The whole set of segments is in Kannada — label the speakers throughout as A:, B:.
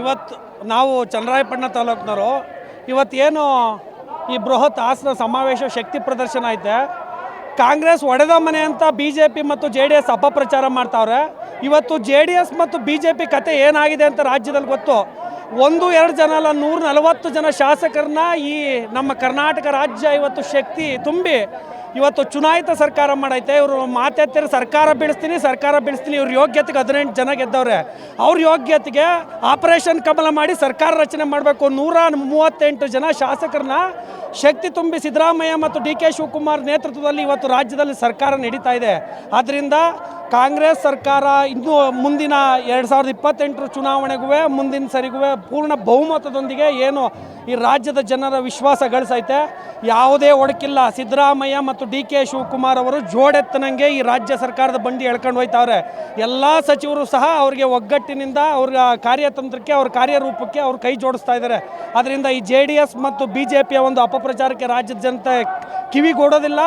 A: ಇವತ್ತು ನಾವು ಚನ್ನರಾಯಪಟ್ಟಣ ತಾಲೂಕಿನವರು, ಇವತ್ತೇನು ಈ ಬೃಹತ್ ಆಸನ ಸಮಾವೇಶ ಶಕ್ತಿ ಪ್ರದರ್ಶನ ಐತೆ. ಕಾಂಗ್ರೆಸ್ ಒಡೆದ ಮನೆ ಅಂತ ಬಿ ಜೆ ಪಿ ಮತ್ತು ಜೆ ಡಿ ಎಸ್ ಅಪಪ್ರಚಾರ ಮಾಡ್ತಾವ್ರೆ. ಇವತ್ತು ಜೆ ಡಿ ಎಸ್ ಮತ್ತು ಬಿ ಜೆ ಪಿ ಕತೆ ಏನಾಗಿದೆ ಅಂತ ರಾಜ್ಯದಲ್ಲಿ ಗೊತ್ತು. ಒಂದು, ಎರಡು ಜನ ಅಲ್ಲ, ನೂರ ನಲವತ್ತು ಜನ ಶಾಸಕರನ್ನ ಈ ನಮ್ಮ ಕರ್ನಾಟಕ ರಾಜ್ಯ ಇವತ್ತು ಶಕ್ತಿ ತುಂಬಿ ಇವತ್ತು ಚುನಾಯಿತ ಸರ್ಕಾರ ಮಾಡೈತೆ, ಇವರು ಮಾತೆತ್ತಿರ ಸರ್ಕಾರ ಬೀಳಿಸ್ತೀನಿ ಸರ್ಕಾರ ಬೀಳಿಸ್ತೀನಿ, ಇವ್ರ ಯೋಗ್ಯತೆಗೆ ಹದಿನೆಂಟು ಜನ ಗೆದ್ದವ್ರೆ. ಅವ್ರ ಯೋಗ್ಯತೆಗೆ ಆಪರೇಷನ್ ಕಮಲ ಮಾಡಿ ಸರ್ಕಾರ ರಚನೆ ಮಾಡಬೇಕು. ನೂರ ಮೂವತ್ತೆಂಟು ಜನ ಶಾಸಕರನ್ನ ಶಕ್ತಿ ತುಂಬಿ ಸಿದ್ದರಾಮಯ್ಯ ಮತ್ತು ಡಿ ಕೆ ಶಿವಕುಮಾರ್ ನೇತೃತ್ವದಲ್ಲಿ ಇವತ್ತು ರಾಜ್ಯದಲ್ಲಿ ಸರ್ಕಾರ ನಡೀತಾ ಇದೆ. ಆದ್ದರಿಂದ ಕಾಂಗ್ರೆಸ್ ಸರ್ಕಾರ ಇನ್ನೂ ಮುಂದಿನ ಎರಡು ಸಾವಿರದ ಇಪ್ಪತ್ತೆಂಟರ ಚುನಾವಣೆಗೂ ಮುಂದಿನ ಸರಿಗೂ ಪೂರ್ಣ ಬಹುಮತದೊಂದಿಗೆ ಏನು ಈ ರಾಜ್ಯದ ಜನರ ವಿಶ್ವಾಸ ಗಳಿಸೈತೆ. ಯಾವುದೇ ಒಡಕಿಲ್ಲ. ಸಿದ್ದರಾಮಯ್ಯ ಮತ್ತು ಡಿ ಕೆ ಶಿವಕುಮಾರ್ ಅವರು ಜೋಡೆತ್ತನಂಗೆ ಈ ರಾಜ್ಯ ಸರ್ಕಾರದ ಬಂಡಿ ಎಳ್ಕೊಂಡು ಹೋಯ್ತಾವ್ರೆ. ಎಲ್ಲ ಸಚಿವರು ಸಹ ಅವರಿಗೆ ಒಗ್ಗಟ್ಟಿನಿಂದ ಅವ್ರ ಕಾರ್ಯತಂತ್ರಕ್ಕೆ, ಅವ್ರ ಕಾರ್ಯರೂಪಕ್ಕೆ ಅವ್ರು ಕೈ ಜೋಡಿಸ್ತಾ ಇದ್ದಾರೆ. ಅದರಿಂದ ಈ ಜೆ ಮತ್ತು ಬಿ ಒಂದು ಅಪಪ್ರಚಾರಕ್ಕೆ ರಾಜ್ಯದ ಜನತೆ ಕಿವಿಗೊಡೋದಿಲ್ಲ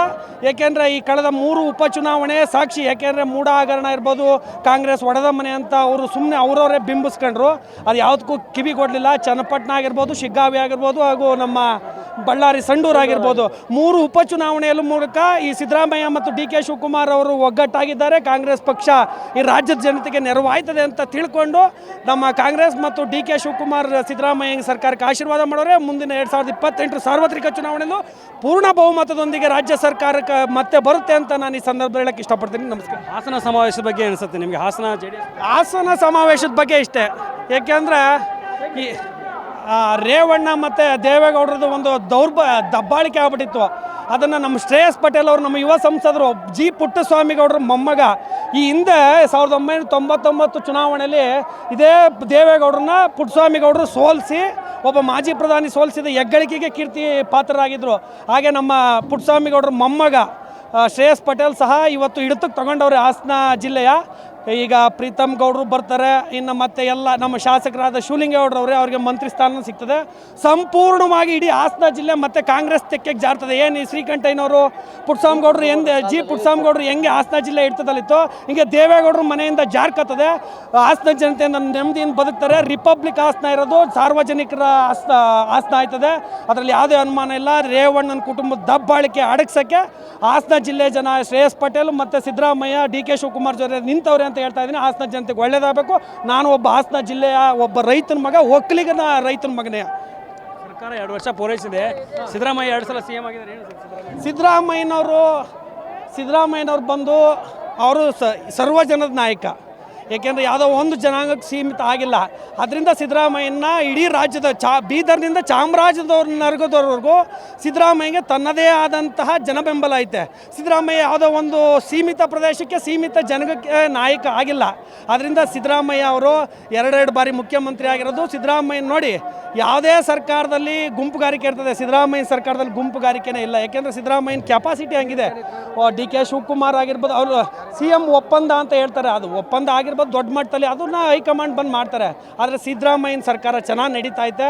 A: ಏಕೆಂದರೆ ಈ ಕಳೆದ ಮೂರು ಉಪಚುನಾವಣೆ ಸಾಕ್ಷಿ. ಏಕೆಂದರೆ ಮೂಡ ಹಗರಣ ಇರ್ಬೋದು ಕಾಂಗ್ರೆಸ್ ಒಡೆದ ಮನೆ ಅಂತ ಅವರು ಸುಮ್ಮನೆ ಅವರವರೇ ಬಿಂಬಿಸ್ಕೊಂಡ್ರು. ಅದು ಯಾವುದಕ್ಕೂ ಕಿವಿಗೊಡಲಿಲ್ಲ ಚನ್ನಪಟ್ಟಣ ಆಗಿರ್ಬೋದು ಶಿಗ್ಗಾವಿ ಆಗಿರ್ಬೋದು ಹಾಗೂ ನಮ್ಮ ಬಳ್ಳಾರಿ ಸಂಡೂರು ಆಗಿರ್ಬೋದು. ಮೂರು ಉಪಚುನಾವಣೆಯಲ್ಲೂ ಮೂಲಕ ಈ ಸಿದ್ದರಾಮಯ್ಯ ಮತ್ತು ಡಿ ಕೆ ಶಿವಕುಮಾರ್ ಅವರು ಒಗ್ಗಟ್ಟಾಗಿದ್ದಾರೆ. ಕಾಂಗ್ರೆಸ್ ಪಕ್ಷ ಈ ರಾಜ್ಯದ ಜನತೆಗೆ ನೆರವಾಯ್ತದೆ ಅಂತ ತಿಳ್ಕೊಂಡು ನಮ್ಮ ಕಾಂಗ್ರೆಸ್ ಮತ್ತು ಡಿ ಕೆ ಶಿವಕುಮಾರ್ ಸಿದ್ದರಾಮಯ್ಯ ಸರ್ಕಾರಕ್ಕೆ ಆಶೀರ್ವಾದ ಮಾಡೋರೆ. ಮುಂದಿನ ಎರಡು ಸಾವಿರದ ಇಪ್ಪತ್ತೆಂಟರ ಸಾರ್ವತ್ರಿಕ ಚುನಾವಣೆಯಲ್ಲೂ ಪೂರ್ಣ ಬಹುಮತದೊಂದಿಗೆ ರಾಜ್ಯ ಸರ್ಕಾರಕ್ಕೆ ಮತ್ತೆ ಬರುತ್ತೆ ಅಂತ ನಾನು ಈ ಸಂದರ್ಭದಲ್ಲಿ ಹೇಳಕ್ಕೆ ಇಷ್ಟಪಡ್ತೀನಿ. ನಮಸ್ಕಾರ.
B: ಹಾಸನ ಸಮಾವೇಶದ ಬಗ್ಗೆ ಅನಿಸುತ್ತೆ ನಿಮಗೆ? Hassan J D S
A: Hassan ಸಮಾವೇಶದ ಬಗ್ಗೆ ಇಷ್ಟೇ. ಏಕೆಂದರೆ ಈ ಆ, ರೇವಣ್ಣ ಮತ್ತು ದೇವೇಗೌಡರದ್ದು ಒಂದು ದೌರ್ಬ ದಬ್ಬಾಳಿಕೆ ಆಗ್ಬಿಟ್ಟಿತ್ತು. ಅದನ್ನು ನಮ್ಮ ಶ್ರೇಯಸ್ ಪಟೇಲ್ ಅವರು ನಮ್ಮ ಯುವ ಸಂಸದರು ಜಿ. ಪುಟ್ಟಸ್ವಾಮಿಗೌಡರ ಮೊಮ್ಮಗ ಈ ಹಿಂದೆ ಸಾವಿರದ ಒಂಬೈನೂರ ತೊಂಬತ್ತೊಂಬತ್ತು ಚುನಾವಣೆಯಲ್ಲಿ ಇದೇ ದೇವೇಗೌಡರನ್ನ ಪುಟ್ಟಸ್ವಾಮಿಗೌಡರು ಸೋಲಿಸಿ ಒಬ್ಬ ಮಾಜಿ ಪ್ರಧಾನಿ ಸೋಲಿಸಿದ ಹೆಗ್ಗಳಿಕೆಗೆ ಕೀರ್ತಿ ಪಾತ್ರರಾಗಿದ್ದರು ಹಾಗೆ ನಮ್ಮ ಪುಟ್ಟಸ್ವಾಮಿಗೌಡರ ಮೊಮ್ಮಗ ಶ್ರೇಯಸ್ ಪಟೇಲ್ ಸಹ ಇವತ್ತು ಹಿಡಿತಕ್ಕೆ ತಗೊಂಡವ್ರೆ ಹಾಸನ ಜಿಲ್ಲೆಯ. ಈಗ ಪ್ರೀತಮ್ ಗೌಡರು ಬರ್ತಾರೆ. ಇನ್ನು ಮತ್ತೆ ಎಲ್ಲ ನಮ್ಮ ಶಾಸಕರಾದ ಶಿವಲಿಂಗೇಗೌಡರವ್ರೆ ಅವರಿಗೆ ಮಂತ್ರಿ ಸ್ಥಾನ ಸಿಗ್ತದೆ. ಸಂಪೂರ್ಣವಾಗಿ ಇಡೀ ಹಾಸನ ಜಿಲ್ಲೆ ಮತ್ತೆ ಕಾಂಗ್ರೆಸ್ ತೆಕ್ಕೆಗೆ ಜಾರ್ತದೆ. ಏನು ಈ ಶ್ರೀಕಂಠಯ್ಯನವರು ಗೌಡ್ರು ಎಂದೇ ಜಿ ಪುಟ್ಸಾಮ್ಗೌಡರು ಹೆಂಗೆ ಹಾಸನ ಜಿಲ್ಲೆ ಇಡ್ತದಲ್ಲಿತ್ತು, ಹಿಂಗೆ ದೇವೇಗೌಡರು ಮನೆಯಿಂದ ಜಾರ್ಕತ್ತದೆ. ಹಾಸನ ಜನತೆಯಿಂದ ನೆಮ್ಮದಿಯಿಂದ ಬದುಕ್ತಾರೆ. ರಿಪಬ್ಲಿಕ್ ಹಾಸನ ಇರೋದು ಸಾರ್ವಜನಿಕರ ಹಾಸನ ಹಾಸನ ಆಯ್ತದೆ. ಅದರಲ್ಲಿ ಯಾವುದೇ ಅನುಮಾನ ಇಲ್ಲ. ರೇವಣ್ಣನ ಕುಟುಂಬದ ದಬ್ಬಾಳಿಕೆ ಅಡಗಿಸೋಕ್ಕೆ ಹಾಸನ ಜಿಲ್ಲೆ ಜನ ಶ್ರೇಯಸ್ ಪಟೇಲ್ ಮತ್ತು ಸಿದ್ದರಾಮಯ್ಯ, ಡಿ ಕೆ ಶಿವಕುಮಾರ್ ಜೊತೆ ನಿಂತವ್ರೆ ಅಂತ ಹೇಳ್ತಾ ಇದ್ದೀನಿ. ಹಾಸನ ಜನತೆಗೆ ಒಳ್ಳೇದಾಗಬೇಕು. ನಾನು ಒಬ್ಬ ಹಾಸನ ಜಿಲ್ಲೆಯ ಒಬ್ಬ ರೈತನ ಮಗ, ಒಕ್ಕಲಿಗನ ರೈತನ ಮಗನೇ.
B: ಸರ್ಕಾರ ಎರಡು ವರ್ಷ ಪೂರೈಸಿದೆ. ಸಿದ್ದರಾಮಯ್ಯ ಎರಡು ಸಲ ಸಿ ಎಂ ಆಗಿದ್ದಾರೆ
A: ಸಿದ್ದರಾಮಯ್ಯನವರು, ಸಿದ್ದರಾಮಯ್ಯನವ್ರು ಬಂದು ಅವರು ಸರ್ವ ಜನದ ನಾಯಕ. ಏಕೆಂದರೆ ಯಾವುದೋ ಒಂದು ಜನಾಂಗಕ್ಕೆ ಸೀಮಿತ ಆಗಿಲ್ಲ. ಅದರಿಂದ ಸಿದ್ದರಾಮಯ್ಯನ ಇಡೀ ರಾಜ್ಯದ ಚಾ, ಬೀದರ್ನಿಂದ ಚಾಮರಾಜದವ್ರ ಸಿದ್ದರಾಮಯ್ಯಗೆ ತನ್ನದೇ ಆದಂತಹ ಜನಬೆಂಬಲ ಐತೆ. ಸಿದ್ದರಾಮಯ್ಯ ಯಾವುದೋ ಒಂದು ಸೀಮಿತ ಪ್ರದೇಶಕ್ಕೆ ಸೀಮಿತ ಜನಕ್ಕೆ ನಾಯಕ ಆಗಿಲ್ಲ. ಅದರಿಂದ ಸಿದ್ದರಾಮಯ್ಯ ಅವರು ಎರಡೆರಡು ಬಾರಿ ಮುಖ್ಯಮಂತ್ರಿ ಆಗಿರೋದು ಸಿದ್ದರಾಮಯ್ಯ ನೋಡಿ. ಯಾವುದೇ ಸರ್ಕಾರದಲ್ಲಿ ಗುಂಪುಗಾರಿಕೆ ಇರ್ತದೆ ಸಿದ್ದರಾಮಯ್ಯ ಸರ್ಕಾರದಲ್ಲಿ ಗುಂಪುಗಾರಿಕೆನೇ ಇಲ್ಲ. ಯಾಕೆಂದರೆ ಸಿದ್ದರಾಮಯ್ಯನ ಕೆಪಾಸಿಟಿ ಹಂಗಿದೆ. ಡಿ ಕೆ ಶಿವಕುಮಾರ್ ಆಗಿರ್ಬೋದು, ಅವರು, ಸಿ ಎಂ ಒಪ್ಪಂದ ಅಂತ ಹೇಳ್ತಾರೆ. ಅದು ಒಪ್ಪಂದ ಆಗಿರ್ಬೋದು ದೊಡ್ಡ ಮಟ್ಟದಲ್ಲಿ ಅದನ್ನ ಹೈಕಮಾಂಡ್ ಬಂದು ಮಾಡ್ತಾರೆ. ಆದರೆ ಸಿದ್ದರಾಮಯ್ಯನ ಸರ್ಕಾರ ಚೆನ್ನಾಗಿ ನಡೀತಾ ಐತೆ.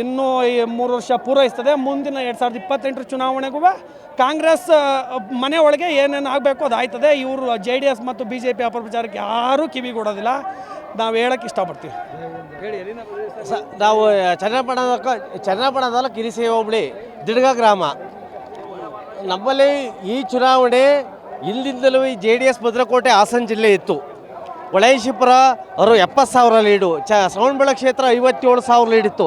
A: ಇನ್ನೂ ಈ ಮೂರು ವರ್ಷ ಪೂರೈಸ್ತದೆ. ಮುಂದಿನ ಎರಡು ಸಾವಿರದ ಇಪ್ಪತ್ತೆಂಟರ ಚುನಾವಣೆಗೂ ಕಾಂಗ್ರೆಸ್ ಮನೆ ಒಳಗೆ ಏನೇನು ಆಗಬೇಕು ಅದು ಆಯ್ತದೆ. ಇವರು ಜೆ ಡಿ ಎಸ್ ಮತ್ತು ಬಿ ಜೆ ಪಿ ಅಪಪ್ರಚಾರಕ್ಕೆ ಯಾರೂ ಕಿವಿಗೊಡೋದಿಲ್ಲ ನಾವು ಹೇಳಕ್ಕೆ ಇಷ್ಟಪಡ್ತೀವಿ.
C: ನಾವು ಚನ್ನಪಣ ಚನ್ನಪಣದಲ್ಲ ಕಿರಿಸಿ ಹೋಬಳಿ ದಿಡ್ಗ ಗ್ರಾಮ. ನಮ್ಮಲ್ಲಿ ಈ ಚುನಾವಣೆ ಇಲ್ಲಿಂದಲೂ ಈ ಜೆ ಡಿ ಎಸ್ ಭದ್ರಕೋಟೆ ಹಾಸನ ಜಿಲ್ಲೆ ಇತ್ತು. ಹೊಳೆಶಿಪುರ ಅವರು ಎಪ್ಪತ್ತು ಸಾವಿರ ಲೀಡು. ಚ ಶ್ರವಣಬೆಳ ಕ್ಷೇತ್ರ ಐವತ್ತೇಳು ಸಾವಿರ ಲೀಡ್ ಇತ್ತು.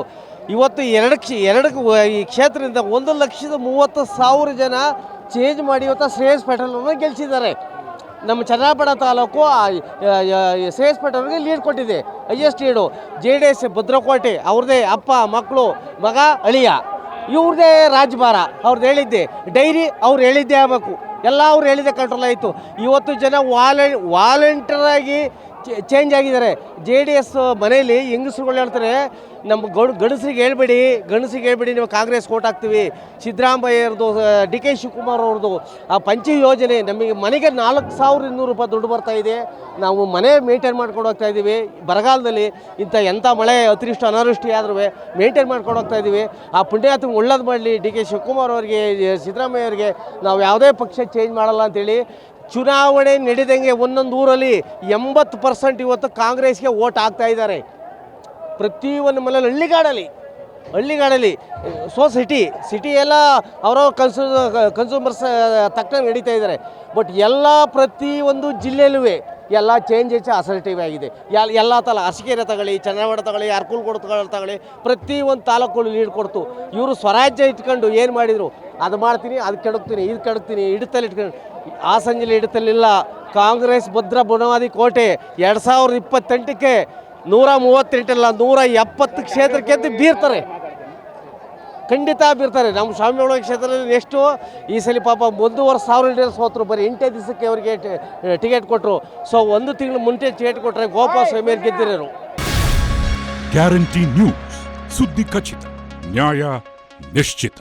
C: ಇವತ್ತು ಎರಡು ಕ್ಷ, ಎರಡು ಈ ಕ್ಷೇತ್ರದಿಂದ ಒಂದು ಲಕ್ಷದ ಮೂವತ್ತು ಸಾವಿರ ಜನ ಚೇಂಜ್ ಮಾಡಿ ಇವತ್ತು ಶ್ರೇಯಸ್ ಪೆಟ್ರೋಲನ್ನು ಗೆಲ್ಲಿಸಿದ್ದಾರೆ ನಮ್ಮ ಚನ್ನಾಪಡ ತಾಲೂಕು ಶ್ರೇಯಸ್ ಅವ್ರಿಗೆ ಲೀಡ್ ಕೊಟ್ಟಿದೆ. Highest lead. J D S ಭದ್ರಕೋಟೆ, ಅವ್ರದ್ದೇ ಅಪ್ಪ ಮಕ್ಕಳು ಮಗ, ಅಳಿಯ. ಇವ್ರದ್ದೇ ರಾಜ್ಭಾರ. ಅವ್ರದ್ದು ಹೇಳಿದ್ದೆ. ಡೈರಿ ಅವ್ರು ಹೇಳಿದ್ದೇ ಆಗಬೇಕು. ಎಲ್ಲ ಅವ್ರು ಹೇಳಿದೆ ಕಂಟ್ರೋಲ್ ಆಯಿತು. ಇವತ್ತು ಜನ ವಾಲೆ ವಾಲಂಟಿಯರಾಗಿ ಚೇಂಜ್ ಆಗಿದ್ದಾರೆ. ಜೆ ಡಿ ಎಸ್ ಮನೆಯಲ್ಲಿ ಹೆಂಗಸ್ರುಗಳು ಹೇಳ್ತಾರೆ ನಮ್ಮ ಗೌಡ್, ಗಂಡಸ್ರಿಗೆ ಹೇಳ್ಬೇಡಿ ಗಂಡಸ್ರಿಗೆ ಹೇಳ್ಬೇಡಿ, ನೀವು ಕಾಂಗ್ರೆಸ್ ಓಟ್ ಹಾಕ್ತೀವಿ. ಸಿದ್ದರಾಮಯ್ಯರದು ಡಿ ಕೆ ಶಿವಕುಮಾರ್ ಅವ್ರದ್ದು, ಆ ಪಂಚಿ ಯೋಜನೆ ನಮಗೆ ಮನೆಗೆ ನಾಲ್ಕು ಸಾವಿರ ಇನ್ನೂರು ರೂಪಾಯಿ ದುಡ್ಡು ಬರ್ತಾ ಇದೆ. ನಾವು ಮನೆ ಮೇಂಟೈನ್ ಮಾಡ್ಕೊಂಡು ಹೋಗ್ತಾ ಇದ್ದೀವಿ. ಬರಗಾಲದಲ್ಲಿ ಇಂಥ ಎಂಥ ಮಳೆ, ಅತಿವೃಷ್ಟಿ, ಅನಾವೃಷ್ಟಿ ಆದ್ರೂ ಮೇಂಟೈನ್ ಮಾಡ್ಕೊಂಡು ಹೋಗ್ತಾ ಇದ್ದೀವಿ. ಆ ಪುಣ್ಯಾತ್ಮ ಒಳ್ಳೇದು ಮಾಡಲಿ. ಡಿ ಕೆ ಶಿವಕುಮಾರ್ ಅವರಿಗೆ, ಸಿದ್ದರಾಮಯ್ಯ ಅವರಿಗೆ, ನಾವು ಯಾವುದೇ ಪಕ್ಷ ಚೇಂಜ್ ಮಾಡಲ್ಲ ಅಂತೇಳಿ ಚುನಾವಣೆ ನಡೆದಂಗೆ ಒಂದೊಂದು ಊರಲ್ಲಿ ಎಂಬತ್ತು ಪರ್ಸೆಂಟ್ ಇವತ್ತು ಕಾಂಗ್ರೆಸ್ಗೆ ಓಟ್ ಆಗ್ತಾ ಇದ್ದಾರೆ. ಪ್ರತಿಯೊಂದು ಮನೇಲಿ ಹಳ್ಳಿಗಾಡಲ್ಲಿ ಹಳ್ಳಿಗಾಡಲ್ಲಿ ಸೊ ಸಿಟಿ ಸಿಟಿ ಎಲ್ಲ ಅವರವ್ರ ಕನ್ಸೂ ಕನ್ಸೂಮರ್ಸ್ ತಕ್ಕಂಗೆ ನಡೀತಾ ಇದ್ದಾರೆ. ಬಟ್ ಎಲ್ಲ ಪ್ರತಿಯೊಂದು ಜಿಲ್ಲೆಯಲ್ಲೂ ಎಲ್ಲ ಚೇಂಜ್ ಹೆಚ್ಚು ಅಸರ್ಟಿವ್ ಆಗಿದೆ. ಎಲ್ಲ ಎಲ್ಲ ತಲ, ಅರಸಿಕೆರೆ ತಗೊಳ್ಳಿ ಚನ್ನವಾಡ ತಗೊಳ್ಳಿ ಅರ್ಕುಲ್ಗೋಡು ತಗೊಳ್ಳಿ ಪ್ರತಿ ಒಂದು ತಾಲೂಕುಗಳು ಲೀಡ್ ಕೊಡ್ತು. ಇವರು ಸ್ವರಾಜ್ಯ ಇಟ್ಕೊಂಡು ಏನು ಮಾಡಿದರು? ಅದು ಮಾಡ್ತೀನಿ, ಅದು ಕೆಡಕ್ತೀನಿ, ಇದು ಕೆಡಕ್ತೀನಿ ಹಿಡಿತಲ್ಲಿ ಇಟ್ಕೊಂಡು. ಆ ಜಿಲ್ಲೆ ಹಿಡಿತಲಿಲ್ಲ. ಕಾಂಗ್ರೆಸ್ ಭದ್ರ ಬುನವಾದಿ ಕೋಟೆ ಎರಡು ಸಾವಿರದ ಇಪ್ಪತ್ತೆಂಟಕ್ಕೆ ನೂರ ಮೂವತ್ತೆಂಟಲ್ಲ, ನೂರ ಎಪ್ಪತ್ತು ಕ್ಷೇತ್ರಕ್ಕೆ ಅಂತ ಬೀರ್ತಾರೆ. ಖಂಡಿತ ಬೀರ್ತಾರೆ. ನಮ್ಮ ಸ್ವಾಮಿಗಳ ಕ್ಷೇತ್ರದಲ್ಲಿ ಎಷ್ಟು, ಈ ಸಲ ಪಾಪ ಒಂದೂವರೆ ಸಾವಿರ ಲೀಡರ್ಸ್ ಸೋತರು ಬರೀ ಎಂಟೇ ದಿವಸಕ್ಕೆ ಅವರಿಗೆ ಟಿಕೆಟ್ ಕೊಟ್ಟರು ಸೊ ಒಂದು ತಿಂಗಳು ಮುಂಚೆ ಟಿಕೆಟ್ ಕೊಟ್ಟರೆ ಗೋಪಾಲ ಸ್ವಾಮಿ ಗೆದ್ದಿರೋರು.
D: ಗ್ಯಾರಂಟಿ ನ್ಯೂಸ್ ಸುದ್ದಿ ಖಚಿತ ನ್ಯಾಯ ನಿಶ್ಚಿತ